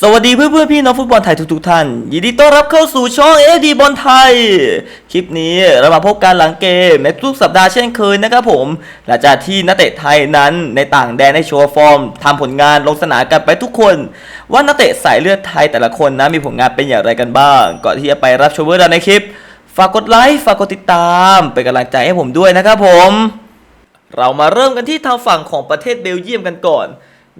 สวัสดีเพื่อนเพื่อนๆพี่น้องฟุตบอลไทยทุกๆท่าน ยินดีต้อนรับเข้าสู่ช่องเอดีบอลไทย คลิปนี้เรามาพบกันหลังเกมในทุกสัปดาห์เช่นเคยนะครับผม หลังจากที่นักเตะไทยนั้นในต่างแดนได้โชว์ฟอร์มทำผลงานลงสนามกันไปทุกคน ว่านักเตะสายเลือดไทยแต่ละคนนะมีผลงานเป็นอย่างไรกันบ้าง ก่อนที่จะไปรับชมเรื่องในคลิป ฝากกดไลค์ฝากกดติดตามเป็นกำลังใจให้ผมด้วยนะครับผม เรามาเริ่มกันที่ทางฝั่งของประเทศเบลเยียมกันก่อน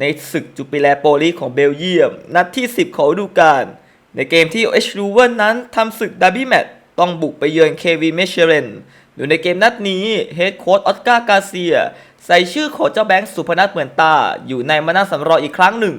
ในศึกจูปิแลโปลีของเบลเยียม นัดที่ 10 ของฤดูกาลในเกมที่เอชลูเวนนั้นทำศึกดาร์บี้แมตช์ต้องบุกไปเยือนเควีเมเชเรนโดยในเกมนัดนี้เฮดโค้ชออสการ์กาเซีย ใส่ชื่อของเจ้าแบงค์สุพนัทเหมือนตา อยู่ในมานาสำรองอีกครั้งหนึ่ง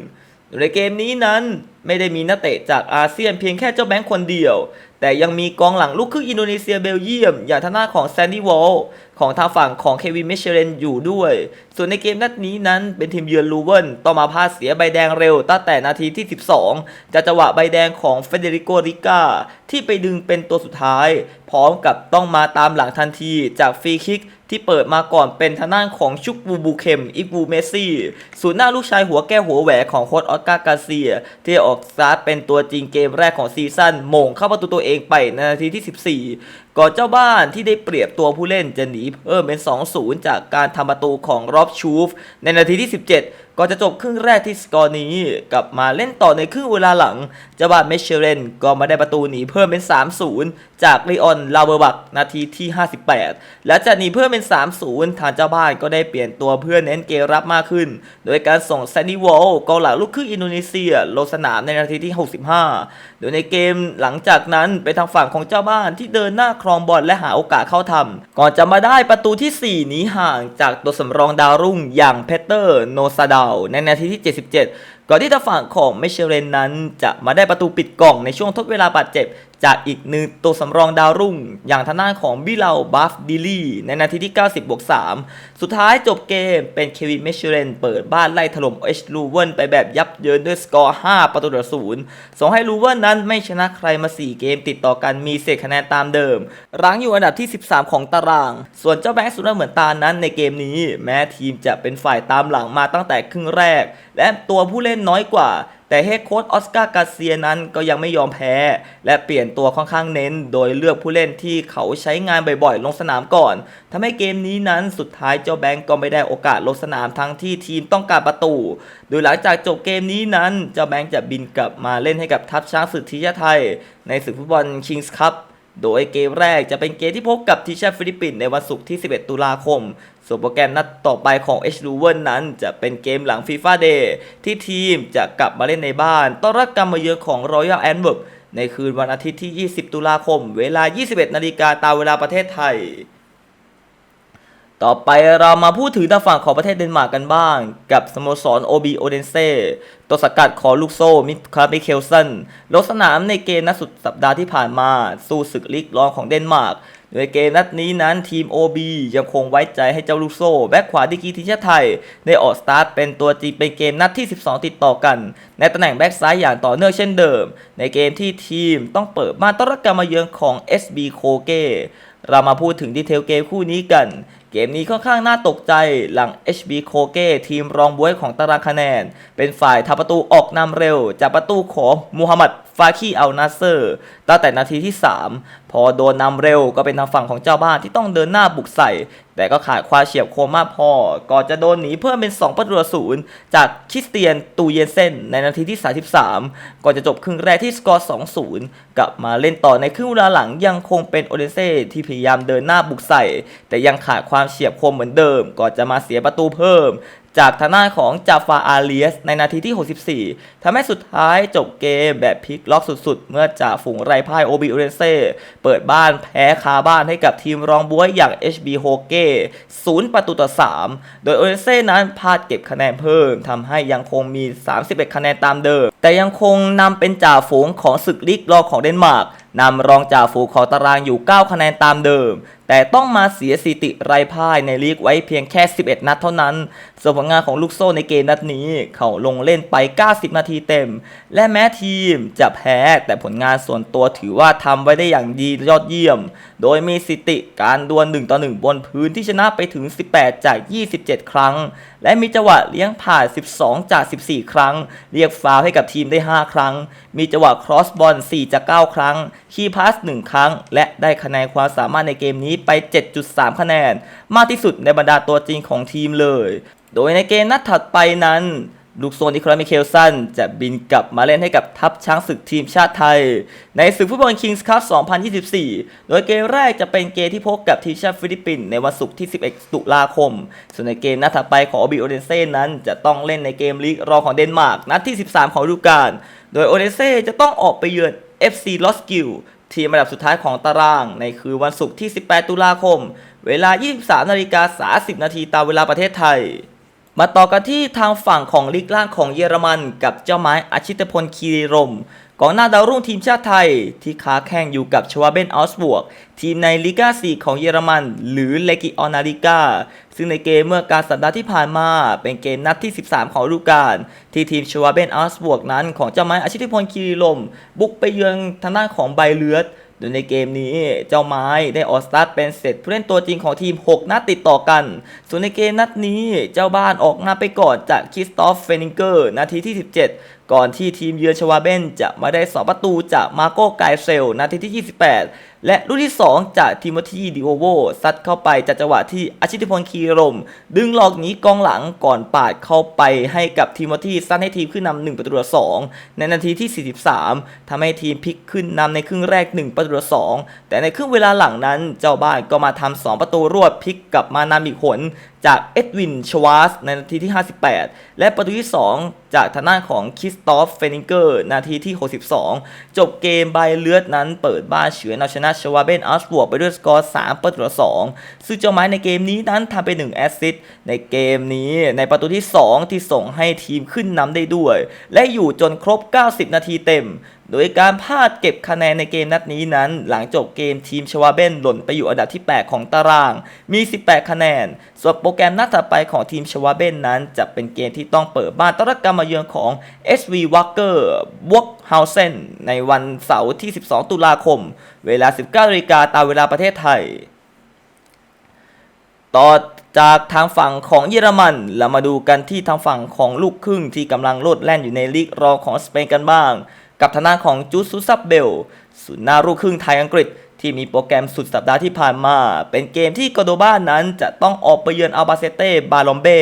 โดยในเกมนี้นั้นไม่ได้มีนักเตะจากอาเซียนเพียงแค่เจ้าแบงค์คนเดียว แต่ยังมีกองหลังลูกครึ่งอินโดนีเซียเบลเยียม อย่างทางหน้านของแซนดี้วอลของทางฝั่งของเควินเมเชเรนอยู่ด้วย ส่วนในเกมนัดนี้นั้นเป็นทีมเยือนลูเวนต่อมาพลาดเสียใบแดงเร็วตั้งแต่นาทีที่ 12จากจังหวะใบแดงของเฟเดริโกริก้าที่ไปดึงเป็นตัวสุดท้าย พร้อมกับต้องมาตามหลังทันทีจากฟรีคิก ที่เปิดมาก่อนเป็นทางด้านของชุกบูบูเคมอิกบูเมซี่ศูนย์หน้าลูกชายหัวแก้วหัวแหวของโค้ชออสการ์กาเซีย ที่ออกสตาร์ทเป็นตัวจริงเกมแรกของซีซั่นโมงเข้าประตูตัวเองไปในนาทีที่ 14 ก่อนเจ้าบ้านที่ได้เปรียบตัวผู้เล่นจะหนีเพิ่มเป็น 2-0 จากการทำประตูของรอบชูฟ ในนาทีที่ 17 ก่อนจะจบครึ่งแรกที่สกอร์นี้กลับมาเล่นต่อในครึ่งเวลาหลังเจ้าบ้านเมเชเรนก็มาได้ประตูหนีเพิ่มเป็น 3-0 จากลีออนลาเบอร์บักนาทีที่ 58 และจากหนีเพิ่มเป็น 3-0 ทางเจ้าบ้านก็ได้เปลี่ยนตัวเพื่อเน้นเกมรับมากขึ้น โดยการส่งแซนดี้วอลกองหลังลูกครึ่งอินโดนีเซีย ลงสนามในนาทีที่ 65 โดยในเกมหลังจากนั้นเป็นทางฝั่งของเจ้าบ้านที่เดินหน้าครองบอลและหาโอกาสเข้าทำก่อนจะมาได้ประตูที่4หนีห่างจากตัวสำรองดาวรุ่งอย่างเพเตอร์โนซาดาา ในนาทีที่ 77 ก่อนที่ทางฝั่งของเมเชเรนนั้นจะมาได้ประตูปิดกล่องในช่วงทดเวลาบาดเจ็บจากอีกหนึ่งตัวสำรองดาวรุ่ง อย่างทางด้านของบิลาบัฟดิลี่ในนาทีที่ 90บวก3สุดท้ายจบเกมเป็นเควินเมเชเรนเปิดบ้านไล่ถล่มเอชลูเวนไปแบบยับเยินด้วยสกอร์ 5 ประตูต่อศูนย์ส่งให้ลูเวนนั้นไม่ชนะใครมา 4 เกมติดต่อกันมีเศษคะแนนตามเดิม รั้งอยู่อันดับที่ 13 ของตาราง ส่วนเจ้าแบงค์สุดเหมือนตานั้นในเกมนี้ แม้ทีมจะเป็นฝ่ายตามหลังมาตั้งแต่ครึ่งแรก และตัวผู้เล่นน้อยกว่า แต่เฮดโค้ชออสการ์กาเซียนั้นก็ยังไม่ยอมแพ้ และเปลี่ยนตัวค่อนข้างเน้น โดยเลือกผู้เล่นที่เขาใช้งานบ่อยๆ ลงสนามก่อนทำให้เกมนี้นั้นสุดท้ายเจ้าแบงก์ก็ไม่ได้โอกาสลงสนามทั้งที่ทีมต้องการประตู โดยหลังจากจบเกมนี้นั้น เจ้าแบงก์จะบินกลับมาเล่นให้กับทัพช้างศึกทีมชาติไทย ในศึกฟุตบอลคิงส์คัพ โดยเกมแรกจะเป็นเกมที่พบกับทีมชาติฟิลิปปินส์ในวันศุกร์ที่ 11 ตุลาคม ส่วนโปรแกรมนัดต่อไปของ H. l u v e n นั้นจะเป็นเกมหลังฟีฟ่าเดย์ที่ทีมจะกลับมาเล่นในบ้านต้อนรับการมาเยือนของ Royal Antwerp ในคืนวันอาทิตย์ที่ 20 ตุลาคม เวลา 21 นาฬิกาตามเวลาประเทศไทย ต่อไปเรามาพูดถึงทางฝั่งของประเทศเดนมาร์กกันบ้าง กับสโมสร OB โอเดนเซ่ตัวสกัดของลูกโซ่มิคาร์เคลสันลงสนามในเกมนัดสุดสัปดาห์ที่ผ่านมา สู้ศึกลีกรองของเดนมาร์กโดยเกมนัดนี้นั้นทีม OB ยังคงไว้ใจให้เจ้าลูกโซ่แบ็คขวาดีกีทีมชาติไทย ได้ออกสตาร์ทเป็นตัวจริงเป็นเกมนัดที่ 12 ติดต่อกัน ในตำแหน่งแบ็คซ้ายอย่างต่อเนื่องเช่นเดิม ในเกมที่ทีมต้องเปิดมาต้อนรับการมาเยือนของ SB โคเกเรามาพูดถึงดีเทลเกมคู่นี้กันเกมนี้ค่อนข้างน่าตกใจหลัง HB โคเกทีมรองบวยของตารางคะแนน เป็นฝ่ายทำประตูออกนำเร็ว จากประตูของมูฮัมหมัดฟาคีอัลนาเซอร์ตั้งแต่นาทีที่ 3 พอโดนนำเร็วก็เป็นทางฝั่งของเจ้าบ้านที่ต้องเดินหน้าบุกใส่ แต่ก็ขาดความเฉียบคมมากพอ ก่อนจะโดนหนีเพิ่มเป็น 2 ประตูศูนย์จากคริสเตียนตูเยนเซนในนาทีที่ 33 ก่อนจะจบครึ่งแรกที่สกอร์ 2-0 กลับมาเล่นต่อในครึ่งเวลาหลังยังคงเป็นโอเดนเซ่ที่พยายามเดินหน้าบุกใส่ แต่ยังขาดความความเฉียบคมเหมือนเดิม ก่อนจะมาเสียประตูเพิ่ม จากทางด้านของจาฟาอาเลียสในนาทีที่ 64ทำให้สุดท้ายจบเกมแบบพลิกล็อกสุดๆ เมื่อจ่าฝูงไรพ่ายโอบิโอเรเซ่เปิดบ้านแพ้คาบ้านให้กับทีมรองบวยอย่าง HB โฮเก้0ประตูต่อ 3 โดยโอเรเซ่นั้นพลาดเก็บคะแนนเพิ่มทำให้ยังคงมี 31 คะแนนตามเดิม แต่ยังคงนำเป็นจ่าฝูงของศึกลีกรองของเดนมาร์กนำรองจ่าฝูงของตารางอยู่ 9 คะแนนตามเดิม แต่ต้องมาเสียสิติไร้พ่ายในลีกไว้เพียงแค่ 11 นัดเท่านั้นส่วนผลงานของลูกโซ่ในเกมนัดนี้ เขาลงเล่นไป 90 นาทีเต็ม และแม้ทีมจะแพ้แต่ผลงานส่วนตัวถือว่าทำไว้ได้อย่างดียอดเยี่ยม โดยมีสิติการดวล1ต่อ1บนพื้นที่ชนะไปถึง 18 จาก 27 ครั้งและมีจังหวะเลี้ยงผ่าน 12 จาก 14 ครั้ง เรียกฟาวให้กับทีมได้ 5 ครั้ง มีจังหวะครอสบอล 4 จาก 9 ครั้ง คีย์พาส 1 ครั้ง และได้คะแนนความสามารถในเกมนี้ไป 7.3 คะแนน มากที่สุดในบรรดาตัวจริงของทีมเลย โดยในเกมนัดถัดไปนั้น ลูกโซนอีครามิเคลสันจะบินกลับมาเล่นให้กับทัพช้างศึกทีมชาติไทย ในศึกฟุตบอลคิงส์คัพ 2024 โดยเกมแรกจะเป็นเกมที่พบกับทีมชาติฟิลิปปินส์ในวันศุกร์ที่ 11 ตุลาคม ส่วนในเกมนัดถัดไปของอบิโอเดนเซ่นั้น จะต้องเล่นในเกมลีกรองของเดนมาร์กนัดที่ 13 ของฤดูกาล โดยโอเดนเซ่จะต้องออกไปเยือน FC l o s k i l ทีมอันดับสุดท้ายของตาราง ในคืนวันศุกร์ที่ 18 ตุลาคม เวลา 23นาฬิกา30นาทีตามเวลาประเทศไทย มาต่อกันที่ทางฝั่งของลีกล่างของเยอรมัน กับเจ้าไม้อาชิตพลคีรีรมย์กองหน้าดาวรุ่งทีมชาติไทย ที่ค้าแข่งอยู่กับชวาเบนออสบวก ทีมในลีกา4ของเยอรมัน หรือเลกิออนาลิกาซึ่งในเกมเมื่อการสัปดาห์ที่ผ่านมา เป็นเกมนัดที่ 13 ของฤดูกาลที่ทีมชวาเบนออสบวกนั้นของเจ้าไม้อาชิตพลคีรีรมย์บุกไปเยือนทางด้านของไบเลือด โดยในเกมนี้เจ้าไม้ได้ออกสตาร์ทเป็นเสร็จผู้เล่นตัวจริงของทีม 6 นัดติดต่อกัน ส่วนในเกมนัดนี้เจ้าบ้านออกนำไปก่อนจากคิสตอฟเฟนิงเกอร์นาทีที่ 17 ก่อนที่ทีมเยือนชวาเบนจะมาได้ 2 ประตูจากมาโก้ไกเซลนาทีที่ 28 และลูกที่ 2 จากทิโมธีดิโอโวซัดเข้าไปจากจังหวะที่อาชิติพลคีรม ดึงหลอกหนีกองหลังก่อนปาดเข้าไปให้กับทิโมธีซัดให้ทีมขึ้นนำ1ประตูต่อ2ในนาทีที่ 43ทำให้ทีมพลิกขึ้นนำในครึ่งแรก 1 ประตูต่อ2แต่ในครึ่งเวลาหลังนั้นเจ้าบ้านก็มาทำ2ประตูรวดพลิกกลับมานำอีกหนจากเอ็ดวินชวาสในนาทีที่ 58 และประตูที่ 2จากทางด้านของคริสตอฟเฟนิงเกอร์นาทีที่ 62 จบเกมใบเลือดนั้นเปิดบ้านเฉือนเอาชนะชวาเบนอัสบวกไปด้วยสกอร์ 3 ประตูต่อ 2 ซึ่งเจ้าไม้ในเกมนี้นั้นทำไป 1 แอสซิสต์ในเกมนี้ในประตูที่ 2 ที่ส่งให้ทีมขึ้นนำได้ด้วย และอยู่จนครบ 90 นาทีเต็ม โดยการพลาดเก็บคะแนนในเกมนัดนี้นั้น หลังจบเกมทีมชวาเบนหล่นไปอยู่อันดับที่ 8 ของตาราง มี 18 คะแนน ส่วนโปรแกรมนัดถัดไปของทีมชวาเบนนั้น จะเป็นเกมที่ต้องเปิดบ้านต้อนรับการมาเยือนของ SV Wacker w o r k h a u s e n ในวันเสาร์ที่ 12 ตุลาคม เวลา 19นาฬิกาตามเวลาประเทศไทย ต่อจากทางฝั่งของเยอรมัน เรามาดูกันที่ทางฝั่งของลูกครึ่งที่กำลังโลดแล่นอยู่ในลีกรองของสเปนกันบ้าง กับทางด้านของจูซุซับเบลศูนย์หน้าลูกครึ่งไทยอังกฤษ ที่มีโปรแกรมสุดสัปดาห์ที่ผ่านมา เป็นเกมที่โกโดบ้านนั้นจะต้องออกไปเยือนอัลบาเซเต้บาลอมเบ้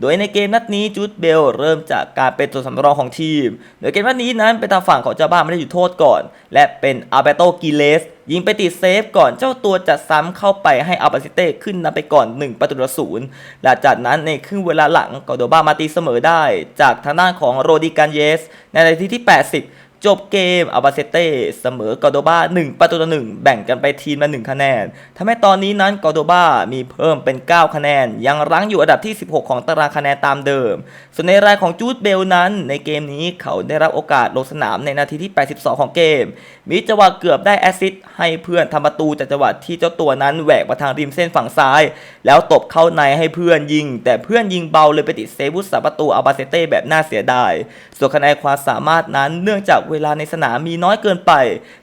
โดยในเกมนัดนี้จูดเบลเริ่มจากการเป็นตัวสำรองของทีม โดยเกมนัดนี้นั้นเป็นทางฝั่งของเจ้าบ้านไม่ได้อยู่โทษก่อน และเป็นอาเบโตกิเลสยิงไปติดเซฟก่อนเจ้าตัวจะซ้ำเข้าไปให้อัลบาเซเต้ขึ้นนำไปก่อน 1 ประตูต่อศูนย์และจากนั้นในครึ่งเวลาหลังโกโดบ้ามาตีเสมอได้ จากทางด้านของโรดิกันเยส ในนาทีที่ 80 จบเกมอัลบาเซเต้เสมอกอโดบา1 ประตูต่อ1แบ่งกันไปทีมละ1คะแนนทำให้ตอนนี้นั้นกอโดบามีเพิ่มเป็น 9 คะแนน ยังรั้งอยู่อันดับที่ 16 ของตารางคะแนนตามเดิม ส่วนในรายของจูดเบลนั้น ในเกมนี้เขาได้รับโอกาสลงสนามในนาทีที่ 82 ของเกม มีจังหวะเกือบได้แอซิสให้เพื่อนทำประตูจากจังหวะที่เจ้าตัวนั้นแหวกมาทางริมเส้นฝั่งซ้าย แล้วตบเข้าในให้เพื่อนยิง แต่เพื่อนยิงเบาเลยไปติดเซฟุสาประตูอัลบาเซเต้แบบน่าเสียดายส่วนคะแนนความสามารถนั้นเนื่องจากเววลาในสนามมีน้อยเกินไป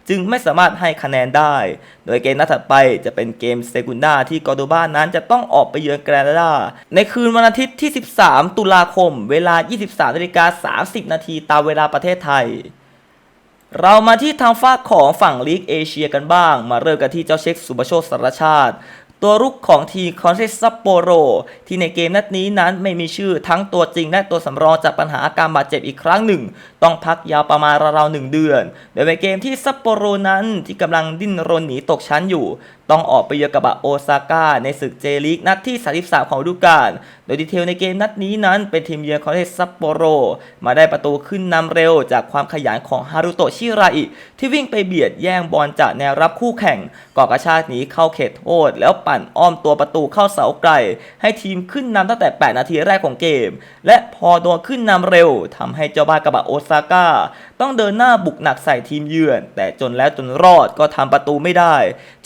จึงไม่สามารถให้คะแนนได้ โดยเกมนัดถัดไปจะเป็นเกมเซกุนดาที่กอร์โดบานั้นจะต้องออกไปเยือนแกรนาดา ในคืนวันอาทิตย์ที่ 13 ตุลาคม เวลา 23นาฬิกา30 นาทีตามเวลาประเทศไทยเรามาที่ทางฝากของฝั่งลีกเอเชียกันบ้าง มาเริ่มกันที่เจ้าเช็คสุบโชคสารชาติ ตัวรุกของทีมคอนเซซัปโปโรที่ในเกมนัดนี้นั้นไม่มีชื่อทั้งตัวจริงและตัวสำรองจากปัญหาอาการบาดเจ็บอีกครั้งหนึ่ง ต้องพักยาวประมาณราวๆหนึ่งเดือน โดยในเกมที่ซัปโปโรนั้นที่กำลังดิ้นรนหนีตกชั้นอยู่ ต้องออกไปเยือนกับบะโอซาก้าในศึกเจลีกนัดที่ 33 ของฤดูกาล โดยดีเทลในเกมนัดนี้นั้นเป็นทีมเยือนของเทซัปโปโร มาได้ประตูขึ้นนำเร็วจากความขยันของฮารุโตชิราอิที่วิ่งไปเบียดแย่งบอลจากแนวรับคู่แข่งก่อกระชากหนีเข้าเขตโทษ แล้วปั่นอ้อมตัวประตูเข้าเสาไกล ให้ทีมขึ้นนำตั้งแต่ 8 นาทีแรกของเกม และพอโดนขึ้นนำเร็วทำให้เจ้าบ้านกระบะโอซาก้า ต้องเดินหน้าบุกหนักใส่ทีมเยือน แต่จนแล้วจนรอดก็ทำประตูไม่ได้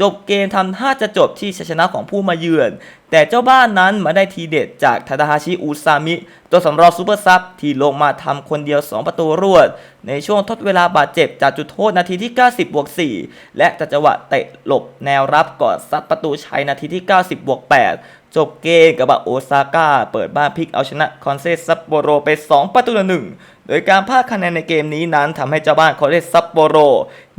จบเกมทำท่าจะจบที่ชัยชนะของผู้มาเยือน แต่เจ้าบ้านนั้นมาได้ทีเด็ดจากทาดาฮาชิอุซามิ ตัวสำรองซูเปอร์ซับที่ลงมาทำคนเดียว 2 ประตูรวด ในช่วงทดเวลาบาดเจ็บจากจุดโทษนาทีที่ 90บวก4และจังหวะเตะหลบแนวรับก่อนซัดประตูชัยนาทีที่ 90บวก8 จบเกมกับบะโอซาก้าเปิดบ้านพลิกเอาชนะคอนเซซัปโปโรไป 2 ประตูต่อหนึ่งโดยการพลาดคะแนนในเกมนี้นั้นทำให้เจ้าบ้านคอนเซซัปโปโร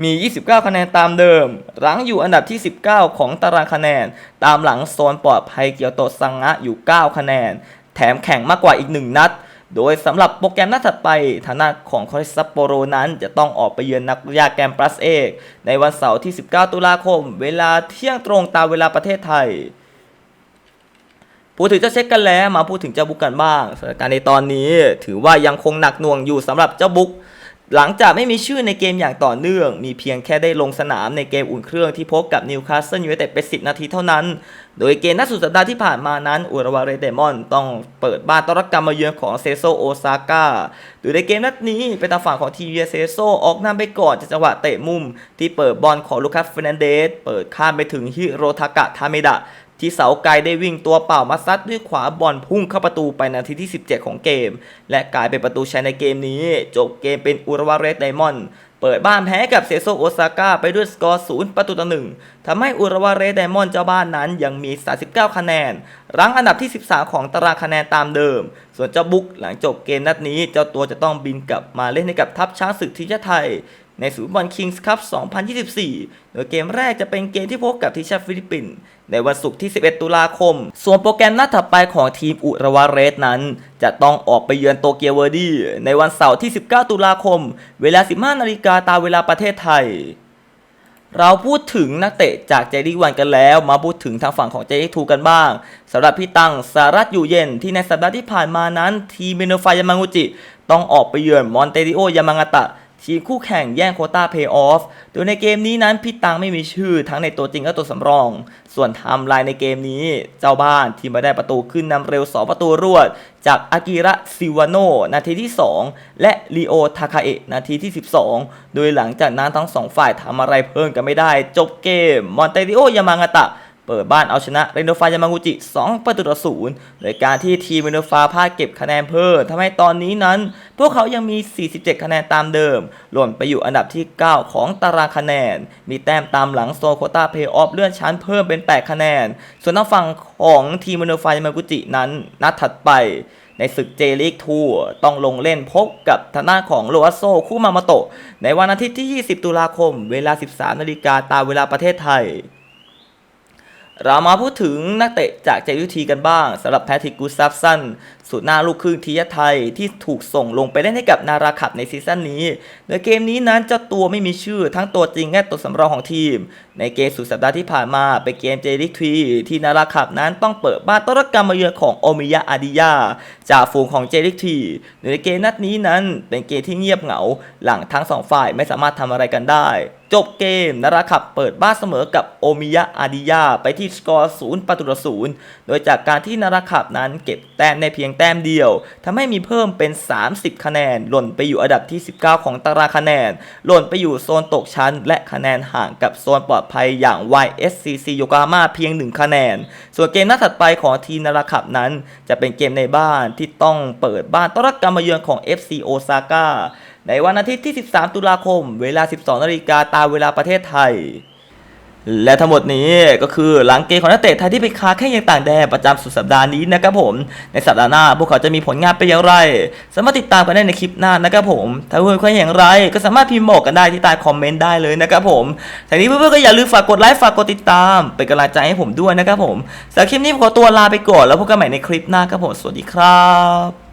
มี 29 คะแนนตามเดิมรั้งอยู่อันดับที่ 19 ของตารางคะแนน ตามหลังโซนปลอดภัยเกียวโตซังงะอยู่ 9 คะแนน แถมแข่งมากกว่าอีก 1 นัดโดยสำหรับโปรแกรมนัดถัดไปฐานะของคอริซัปโปโรนั้นจะต้องออกไปเยือนนักยาแกรมปลัสเอกในวันเสาร์ที่ 19 ตุลาคม เวลาเที่ยงตรงตามเวลาประเทศไทย พูดถึงเจ้าเช็คกันแล้วมาพูดถึงเจ้าบุกกันบ้างสถานการณ์ในตอนนี้ ถือว่ายังคงหนักหน่วงอยู่สำหรับเจ้าบุก หลังจากไม่มีชื่อในเกมอย่างต่อเนื่อง มีเพียงแค่ได้ลงสนามในเกมอุ่นเครื่องที่พบกับนิวคาสเซิลยูไนเต็ดไป10 นาทีเท่านั้น โดยเกมนัดสุดสัปดาห์ที่ผ่านมานั้นอุรวาเรเดมอนต้องเปิดบ้านต้อนรับการมาเยือนของเซโซโอซาก้าโดยในเกมนัดนี้เป็นทาฝั่งของทีวีเซโซออกนำไปก่อนจากจังหวะเตะมุม ที่เปิดบอลของลูคัสเฟรนันเดสเปิดข้ามไปถึงฮิโรทากะทาเมดะ ที่เสาไกลได้วิ่งตัวเปล่ามาซัดด้วยขวาบอลพุ่งเข้าประตูไปนาทีที่ 17 ของเกม และกลายเป็นประตูชัยในเกมนี้ จบเกมเป็นอุรวาเรสไดมอนด์เปิดบ้านแพ้กับเซโซโอซาก้าไปด้วยสกอร์ศูนย์ประตูต่อหนึ่งทำให้อุรวาเรสไดมอนด์เจ้าบ้านนั้นยังมี 39 คะแนน รั้งอันดับที่ 13 ของตารางคะแนนตามเดิม ส่วนเจ้าบุกหลังจบเกมนัดนี้ เจ้าตัวจะต้องบินกลับมาเล่นให้กับทัพช้างศึกทีมชาติไทย ในศูนย์บอลคิงส์คัพ 2024 โดยเกมแรกจะเป็นเกมที่พบกับทีมชาติฟิลิปปินส์ในวันศุกร์ที่ 11 ตุลาคม ส่วนโปรแกรมนัดถัดไปของทีมอุรวาเรสนั้น จะต้องออกไปเยือนโตเกียวเวอร์ดี้ในวันเสาร์ที่ 19 ตุลาคม เวลา 15 นาฬิกาตามเวลาประเทศไทย เราพูดถึงนักเตะจากเจดีวันกันแล้ว มาพูดถึงทางฝั่งของเจดีทูกันบ้างสำหรับพี่ตังสารัตอยู่เย็นที่ในสัปดาห์ที่ผ่านมานั้น ทีมเมโนฟายามา ngu จิต้องออกไปเยือนมอนเตดิโอยามางาตะ ทีมคู่แข่งแย่งโคต้าเพย์ออฟ โดยในเกมนี้นั้นพี่ตังไม่มีชื่อทั้งในตัวจริงและตัวสำรอง ส่วนไทม์ไลน์ในเกมนี้ เจ้าบ้านที่มาได้ประตูขึ้นนำเร็ว 2 ประตูรวด จากอากิระซิวาโนนาทีที่ 2 และลีโอทาคาเอะนาทีที่ 12 โดยหลังจากนั้นทั้งสองฝ่ายทำอะไรเพิ่มกันไม่ได้ จบเกม มอนเตดิโอยามางาตะเปิดบ้านเอาชนะเรโนฟายามางูจิ 2 ประตูต่อศูนย์โดยการที่ทีมเรโนฟาพลาดเก็บคะแนนเพิ่มทำให้ตอนนี้นั้น พวกเขายังมี 47 คะแนนตามเดิม หล่นไปอยู่อันดับที่ 9 ของตารางคะแนน มีแต้มตามหลังโซโคตาเพย์ออฟเลื่อนชั้นเพิ่มเป็น 8 คะแนน ส่วนทางฝั่งของทีมเรโนไฟมากุจินั้น นัดถัดไปในศึกเจลิกทัวต้องลงเล่นพบกับทางด้านของโรอัสโซคุมามาโตะในวันอาทิตย์ที่ 20 ตุลาคม เวลา 13 นาฬิกาตามเวลาประเทศไทย เรามาพูดถึงนักเตะจากเจยุทีกันบ้างสำหรับแพทริกกูสตัฟสันสูตรหน้าลูกครึ่งทียไทยที่ถูกส่งลงไปเล่นให้กับนาราขับในซีซั่นนี้โดยเกมนี้นั้นเจ้าตัวไม่มีชื่อทั้งตัวจริงและตัวสำรองของทีม ในเกมสุดสัปดาห์ที่ผ่านมาเป็นเกมเจลิกทีที่นาราขับนั้นต้องเปิดบ้านต้อนรับการมาเยือนของโอมิยะอาดิยาจากฝูงของเจลิกทีโดยในเกมนัดนี้นั้นเป็นเกมที่เงียบเหงา หลังทั้งสองฝ่ายไม่สามารถทำอะไรกันได้จบเกมนาราขับเปิดบ้านเสมอกับโอมิยะอาดิยาไปที่สกอร์ศูนย์ประตูต่อศูนย์โดยจากการที่นาราขับนั้นเก็บแต้มในเพียงแต้มเดียวทำให้มีเพิ่มเป็น 30 คะแนน หล่นไปอยู่อันดับที่ 19 ของตารางคะแนน หล่นไปอยู่โซนตกชั้น และคะแนนห่างกับโซนปลอดภัยอย่าง YSCC โยกาม่าเพียง 1 คะแนน ส่วนเกมนัดถัดไปของทีมนาราขับนั้น จะเป็นเกมในบ้านที่ต้องเปิดบ้านต้อนรับการมาเยือนของ FC โอซาก้า ในวันอาทิตย์ที่ 13 ตุลาคม เวลา 12 นาฬิกาตามเวลาประเทศไทย และทั้งหมดนี้ก็คือหลังเกมของนักเตะไทยที่ไปค้าแข่งยังต่างแดนประจำสุดสัปดาห์นี้นะครับผม ในสัปดาห์หน้าพวกเขาจะมีผลงานเป็นอย่างไร สามารถติดตามกันได้ในคลิปหน้านะครับผม ถ้าเพื่อนๆคิดอย่างไร ก็สามารถพิมพ์บอกกันได้ที่ใต้คอมเมนต์ได้เลยนะครับผมทีนี้เพื่อนๆก็อย่าลืมฝากกดไลค์ฝากกดติดตามเป็นกำลังใจให้ผมด้วยนะครับผมสำหรับคลิปนี้ผมขอตัวลาไปก่อนแล้วพบกันใหม่ในคลิปหน้าครับผมสวัสดีครับ